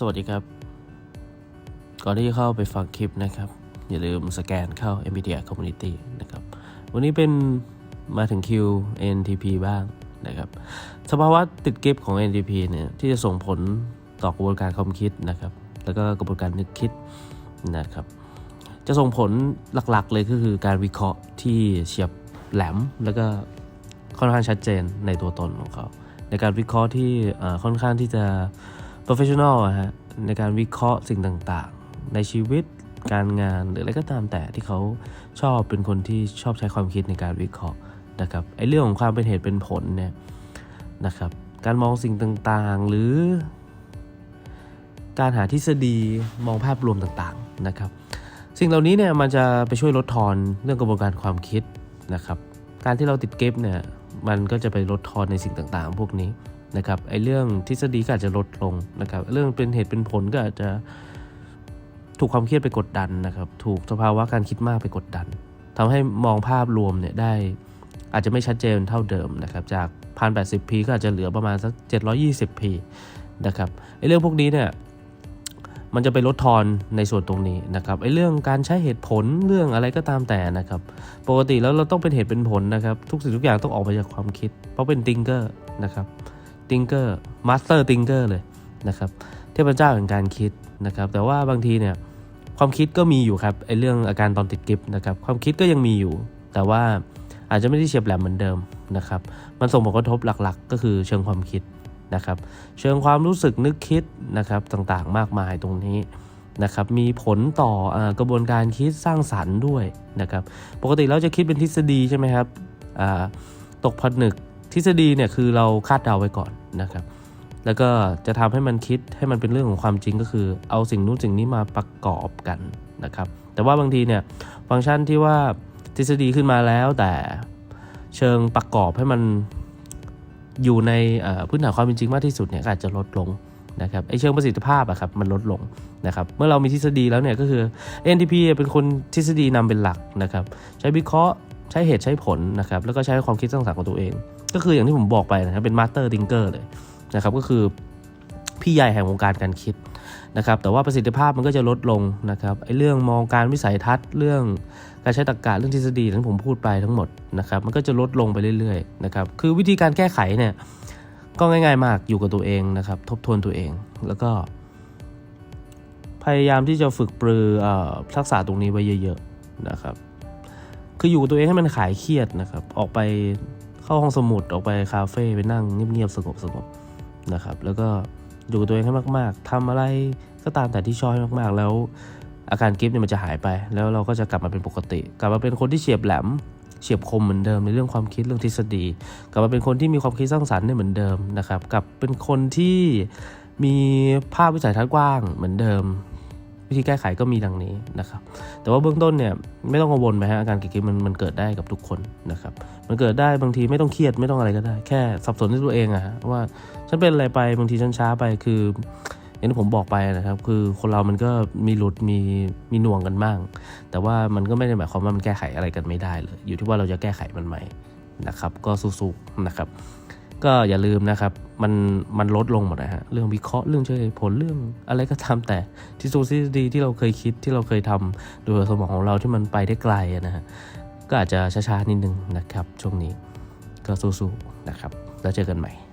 สวัสดีครับ ก่อนที่จะเข้าไปฟังคลิปนะครับ อย่าลืมสแกนเข้า MBTI Community นะครับ วันนี้เป็นมาถึงคิว NTP บ้างนะครับสภาวะติดกิฟของ NTP เนี่ยที่จะส่งผลต่อกระบวนการความคิดนะครับ แล้วก็กระบวนการนึกคิดนะครับ จะส่งผลหลักๆเลยก็คือการวิเคราะห์ที่เฉียบแหลม แล้วก็ค่อนข้างชัดเจนในตัวตนของเขา ในการวิเคราะห์ที่ค่อนข้างที่จะ professional อะฮะในการวิเคราะห์สิ่งต่างๆ ในชีวิตการงานหรืออะไรก็ตามแต่ที่เขาชอบเป็นคนที่ชอบใช้ความคิดในการวิเคราะห์นะครับไอ้เรื่องของความเป็นเหตุเป็นผลเนี่ยนะครับการมองสิ่งต่างๆ หรือ การหาทฤษฎีมองภาพรวมต่างๆนะครับสิ่งเหล่านี้เนี่ยมันจะไปช่วยลดทอนเรื่องกระบวนการความคิดนะครับการที่เราติดเก็บเนี่ยมันก็จะไปลดทอนในสิ่งต่างๆ พวกนี้ นะครับไอ้เรื่องทฤษฎีก็อาจจะลดลงนะครับ เรื่องเป็นเหตุเป็นผลก็อาจจะถูกความเครียดไปกดดันนะครับ ถูกสภาวะการคิดมากไปกดดันทำให้มองภาพรวมเนี่ยได้อาจจะไม่ชัดเจนเท่าเดิมนะครับ จากพันแปดสิบพีก็อาจจะเหลือประมาณสักเจ็ดร้อยี่สิบพีนะครับไอ้เรื่องพวกนี้เนี่ยมันจะไปลดทอนในส่วนตรงนี้นะครับไอ้เรื่องการใช้เหตุผลเรื่องอะไรก็ตามแต่นะครับ ปกติแล้วเราต้องเป็นเหตุเป็นผลนะครับ ทุกสิ่งทุกอย่างต้องออกมาจากความคิด เพราะเป็นติงเกอร์นะครับ ติงเกอร์มาสเตอร์ติงเกอร์เลยนะครับเทพเจ้าแห่งการคิดนะครับแต่ว่าบางทีเนี่ยความคิดก็มีอยู่ครับไอเรื่องอาการตอนติดกิฟนะครับความคิดก็ยังมีอยู่ แต่ว่าอาจจะไม่ได้เฉียบแหลมเหมือนเดิมนะครับมันส่งผลกระทบหลักๆ ก็คือเชิงความคิดนะครับเชิงความรู้สึกนึกคิดนะครับต่างๆมากมายตรงนี้นะครับมีผลต่ออกระบวนการคิดสร้างสรรค์ด้วยนะครับปกติเราจะคิดเป็นทฤษฎีใช่ไหมครับตกผนึกทฤษฎีเนี่ยคือเราคาดเดาไว้ก่อน นะครับ แล้วก็จะทำให้มันคิดให้มันเป็นเรื่องของความจริงก็คือ เอาสิ่งนู้นสิ่งนี้มาประกอบกันนะครับ แต่ว่าบางทีเนี่ยฟังก์ชันที่ว่าทฤษฎีขึ้นมาแล้วแต่เชิงประกอบให้มันอยู่ในพื้นฐานความเป็นจริงมากที่สุดเนี่ยอาจจะลดลงนะครับไอเชิงประสิทธิภาพอะครับมันลดลงนะครับเมื่อเรามีทฤษฎีแล้วเนี่ยก็คือ NTP เป็นคนทฤษฎีนำเป็นหลักนะครับ ใช้วิเคราะห์ใช้เหตุใช้ผลนะครับแล้วก็ใช้ความคิดสร้างสรรค์ของตัวเอง ก็คืออย่างที่ผมบอกไปนะครับเป็นมาสเตอร์ดิงเกอร์เลยนะครับก็คือพี่ใหญ่แห่งวงการการคิดนะครับแต่ว่าประสิทธิภาพมันก็จะลดลงนะครับไอ้เรื่องมองการวิสัยทัศน์เรื่องการใช้ตรรกะเรื่องทฤษฎีที่ผมพูดไปทั้งหมดนะครับมันก็จะลดลงไปเรื่อยๆนะครับคือวิธีการแก้ไขเนี่ยก็ง่าย ๆ มากอยู่กับตัวเองนะครับทบทวนตัวเอง แล้วก็ พยายามที่จะฝึกปรืออ่อทักษะตรงนี้ไว้เยอะๆนะครับคืออยู่กับตัวเองให้มันขายเครียดนะครับออกไป เข้าห้องสมุดออกไปคาเฟ่ไปนั่งเงียบๆสงบๆนะครับ แล้วก็อยู่กับตัวเองให้มากๆทำอะไรก็ตามแต่ที่ชอบให้มากๆ แล้ว อาการกิฟต์เนี่ยมันจะหายไป แล้วเราก็จะกลับมาเป็นปกติ กลับมาเป็นคนที่เฉียบแหลมเฉียบคมเหมือนเดิมในเรื่องความคิดเรื่องทฤษฎี กลับมาเป็นคนที่มีความคิดสร้างสรรค์เนี่ยเหมือนเดิมนะครับกลับเป็นคนที่มีภาพวิสัยทัศน์กว้างเหมือนเดิม วิธีแก้ไขก็มีดังนี้นะครับ แต่ว่าเบื้องต้นเนี่ยไม่ต้องกังวลไปฮะอาการเกิฟต์มันมันเกิดได้กับทุกคนนะครับ มันเกิดได้บางทีไม่ต้องเครียดไม่ต้องอะไรก็ได้ แค่สับสนในตัวเองอะฮะว่าฉันเป็นอะไรไปบางทีฉันช้าไปคืออย่างที่ผมบอกไปนะครับ คือคนเรามันก็มีหลุดมีมีหน่วงกันบ้าง แต่ว่ามันก็ไม่ได้หมายความว่ามันแก้ไขอะไรกันไม่ได้เลย อยู่ที่ว่าเราจะแก้ไขมันไหมนะครับ ก็สู้ๆนะครับ ก็อย่าลืมนะครับ มันมันลดลงหมดนะฮะเรื่องวิเคราะห์เรื่องเฉลยผลเรื่องอะไรก็ตามแต่ที่สูทฤษฎีที่เราเคยคิดที่เราเคยทำโดยสมองของเราที่มันไปได้ไกลนะฮะก็อาจจะช้าๆนิดนึงนะครับ ช่วงนี้ก็สู้ๆนะครับ แล้วเจอกันใหม่